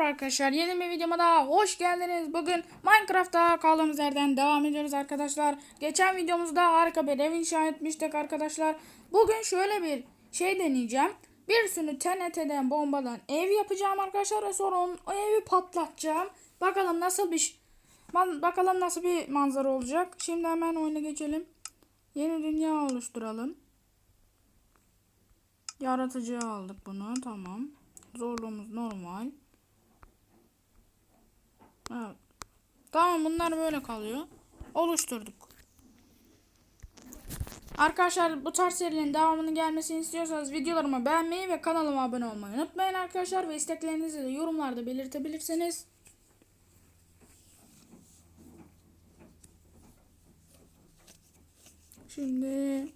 Merhaba arkadaşlar yeni bir videoma daha hoş geldiniz. Bugün Minecraft'ta kaldığımız yerden devam ediyoruz arkadaşlar. Geçen videomuzda harika bir ev inşa etmiştik arkadaşlar. Bugün şöyle bir şey deneyeceğim. Bir sürü TNT'den bombadan ev yapacağım arkadaşlar ve sonra onun, o evi patlatacağım. Bakalım nasıl bir bakalım nasıl bir manzara olacak. Şimdi hemen oyuna geçelim. Yeni dünya oluşturalım. Yaratıcıya aldık bunu. Tamam. Zorluğumuz normal. Evet. Tamam bunlar böyle kalıyor. Oluşturduk. Arkadaşlar bu tarz serilerin devamının gelmesini istiyorsanız videolarımı beğenmeyi ve kanalıma abone olmayı unutmayın arkadaşlar. Ve isteklerinizi de yorumlarda belirtebilirsiniz. Şimdi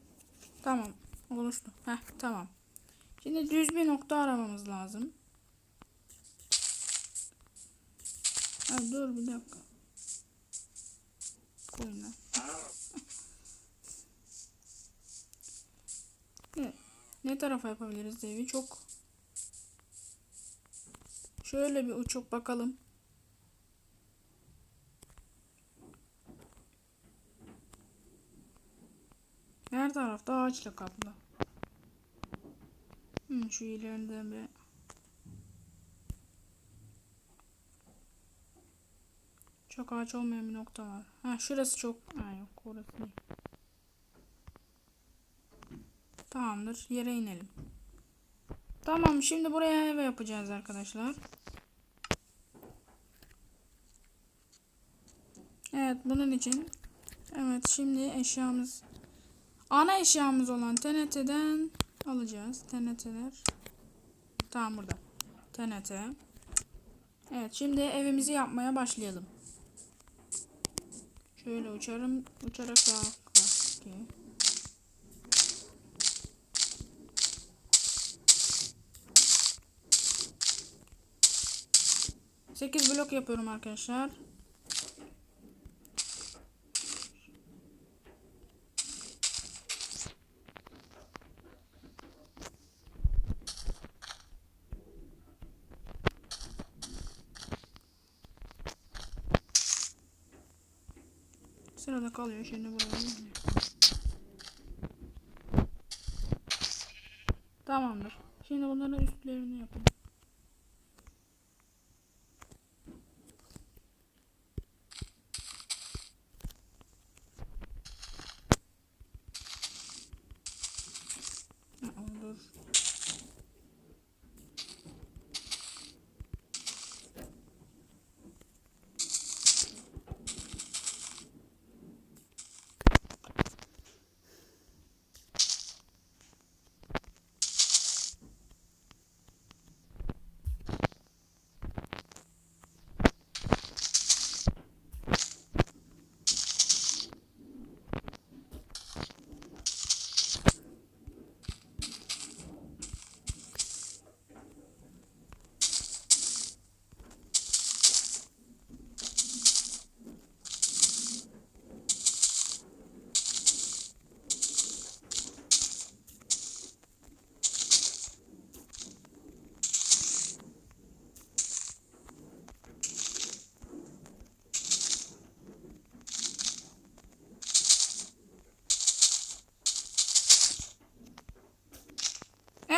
tamam oluştu. Heh tamam. Şimdi düz bir nokta aramamız lazım. Ha, dur bir dakika. Koyunlar. Ne, ne tarafa yapabiliriz evi? Çok şöyle bir uçup bakalım. Her tarafta ağaçla kaplı. Hmm, şu ileride bir çok ağaç olmayan bir nokta var. Ha şurası çok. Ha yok orası değil. Tamamdır. Yere inelim. Tamam şimdi buraya ev yapacağız arkadaşlar. Evet bunun için Evet şimdi eşyamız ana eşyamız olan TNT'den alacağız. TNT'ler Tamam burada. TNT. Evet şimdi evimizi yapmaya başlayalım. Şöyle uçarım. Uçarak daha okay. Sekiz blok yapıyorum arkadaşlar. Kalıyor şimdi buraya. Tamamdır. Şimdi bunların üstlerini yapalım. Ha, Olur.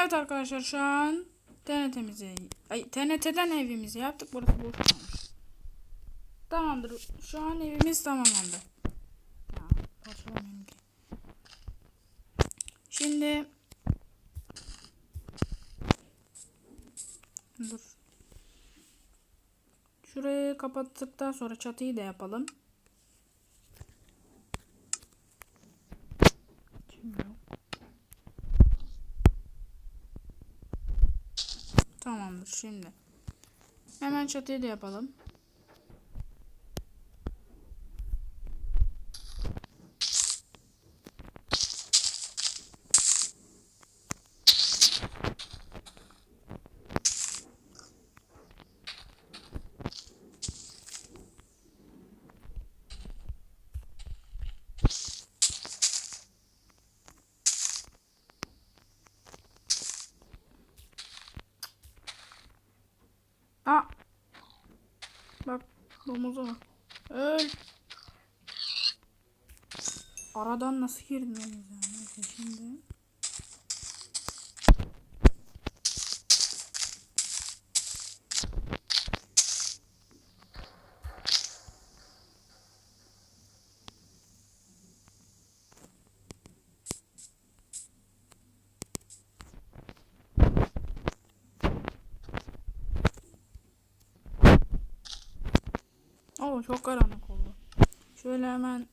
Evet arkadaşlar şu an TNT'mizi ay TNT'den evimizi yaptık. Burası boş kalmış. Tamamdır. Şu an evimiz tamamlandı. Şimdi Dur. Şurayı kapattıktan sonra çatıyı da yapalım. Şimdi yok. Tamamdır şimdi. Hemen çatıyı da yapalım. Aa, Bak. Öl. Aradan nasıl girdin denize? Neyse şimdi. Oo çok karanlık oldu. Şöyle hemen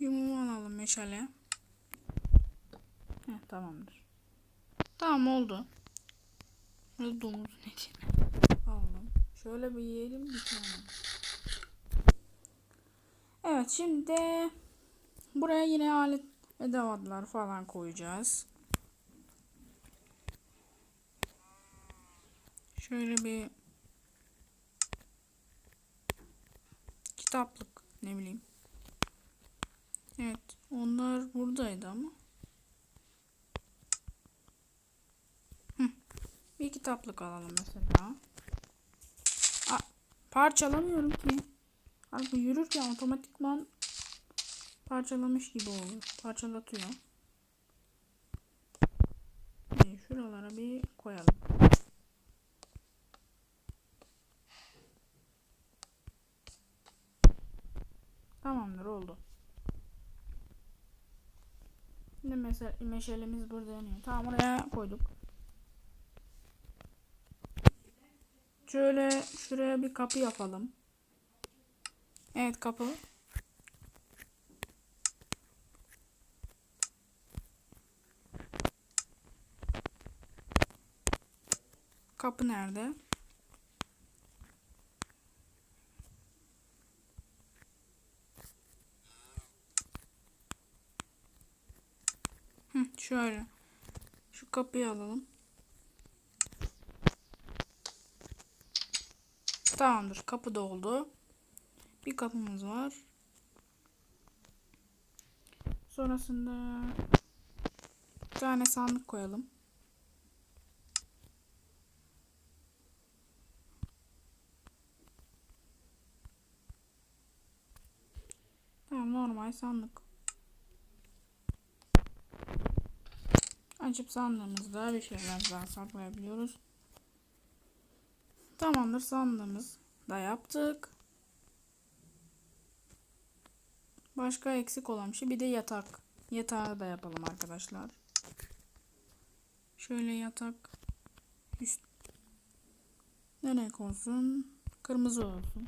bir mum alalım meşale. Heh, tamamdır. Tamam oldu. Domuz ne diyeyim. Alalım. Şöyle bir yiyelim bir tane. Evet şimdi buraya yine alet edevatlar falan koyacağız. Şöyle bir kitaplık ne bileyim. Evet onlar buradaydı ama. Bir kitaplık alalım mesela. Aa, parçalamıyorum ki. Abi yürürken otomatikman parçalamış gibi olur. Parçalatıyor. Ee, şuralara bir koyalım. Tamamdır oldu. Şimdi mesela meşalemiz burada yanıyor. Tamam oraya koyduk. Şöyle şuraya bir kapı yapalım. Evet kapı. Kapı nerede? Şöyle. Şu kapıyı alalım. Tamamdır. Kapı da oldu. Bir kapımız var. Sonrasında bir tane sandık koyalım. Tamam normal sandık. Açıp sandığımızda bir şeyler daha saklayabiliyoruz. Tamamdır sandığımız da yaptık. Başka eksik olan şey bir de yatak. Yatağı da yapalım arkadaşlar. Şöyle yatak üst ne renk olsun? Kırmızı olsun.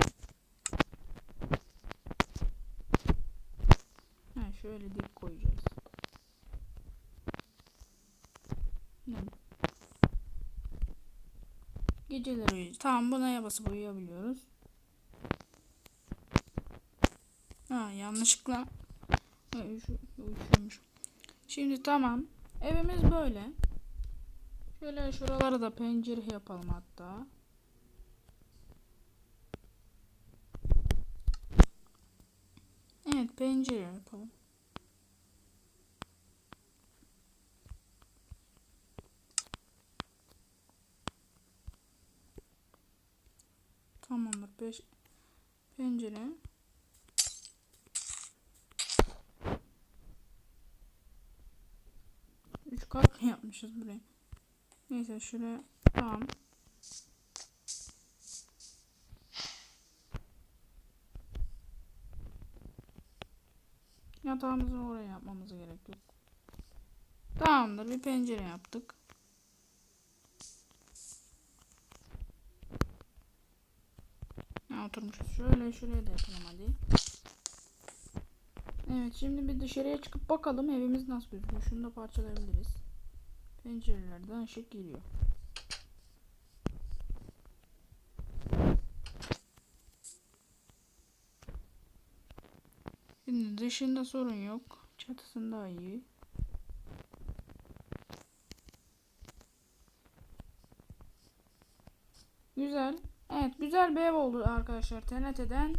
Ha, şöyle dik koyacağız. Hı. Geceleri uyuyacağız. Tamam buna basıp uyuyabiliyoruz. Ha yanlışlıkla uyuşuyormuş. Şimdi tamam. Evimiz böyle. Şöyle şuralara da pencere yapalım hatta. 5 pencere üç kat yapmışız burayı? Neyse şuraya tamam. Yatağımızı oraya yapmamız gerekiyor. Tamamdır bir pencere yaptık. Oturmuşuz. Şöyle şuraya da yapalım hadi. Evet şimdi bir dışarıya çıkıp bakalım evimiz nasıl gözüküyor. Şunu da parçalayabiliriz. Pencerelerden ışık geliyor. Şimdi dışında sorun yok. Çatısında iyi. Güzel. Evet güzel bir ev oldu arkadaşlar TNT'den.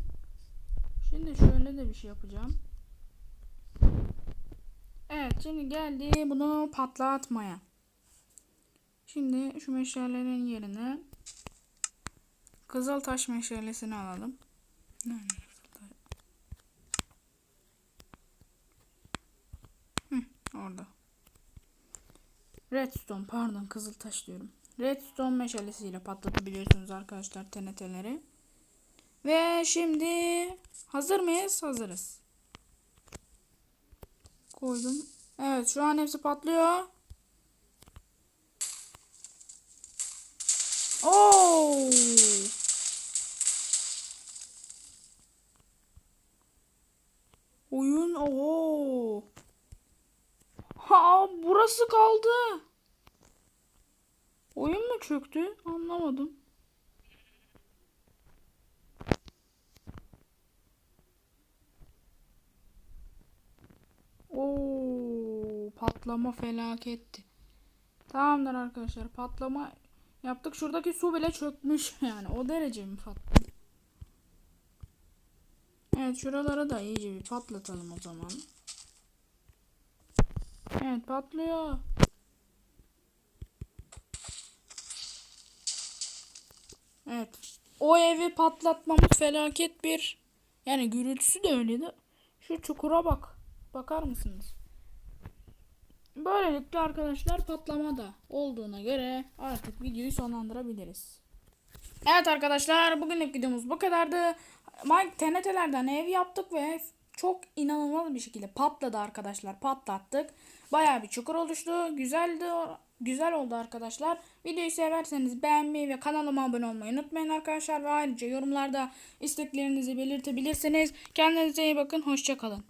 Şimdi şöyle de bir şey yapacağım. Evet şimdi geldi bunu patlatmaya. Şimdi şu meşalelerin yerine kızıl taş meşalesini alalım. Hı, orada. Redstone pardon kızıl taş diyorum. Redstone meşalesiyle patlatabiliyorsunuz arkadaşlar TNT'leri. Ve şimdi hazır mıyız? Hazırız. Koydum. Evet şu an hepsi patlıyor. Oo! Oyun o. Ha burası kaldı. Oyun mu çöktü? Anlamadım. Oo, patlama felaketti. Tamamdır arkadaşlar. Patlama yaptık. Şuradaki su bile çökmüş yani. O derece mi patladı? Evet şuraları da iyice bir patlatalım o zaman. Evet patlıyor. Evet. O evi patlatmamız felaket bir yani gürültüsü de öyleydi. Şu çukura bak. Bakar mısınız? Böylelikle arkadaşlar patlama da olduğuna göre artık videoyu sonlandırabiliriz. Evet arkadaşlar bugünlük videomuz bu kadardı. Mike TNT'lerden ev yaptık ve çok inanılmaz bir şekilde patladı arkadaşlar. Patlattık. Bayağı bir çukur oluştu. Güzeldi. Güzel oldu arkadaşlar. Videoyu severseniz beğenmeyi ve kanalıma abone olmayı unutmayın arkadaşlar. Ve ayrıca yorumlarda isteklerinizi belirtebilirsiniz. Kendinize iyi bakın. Hoşçakalın.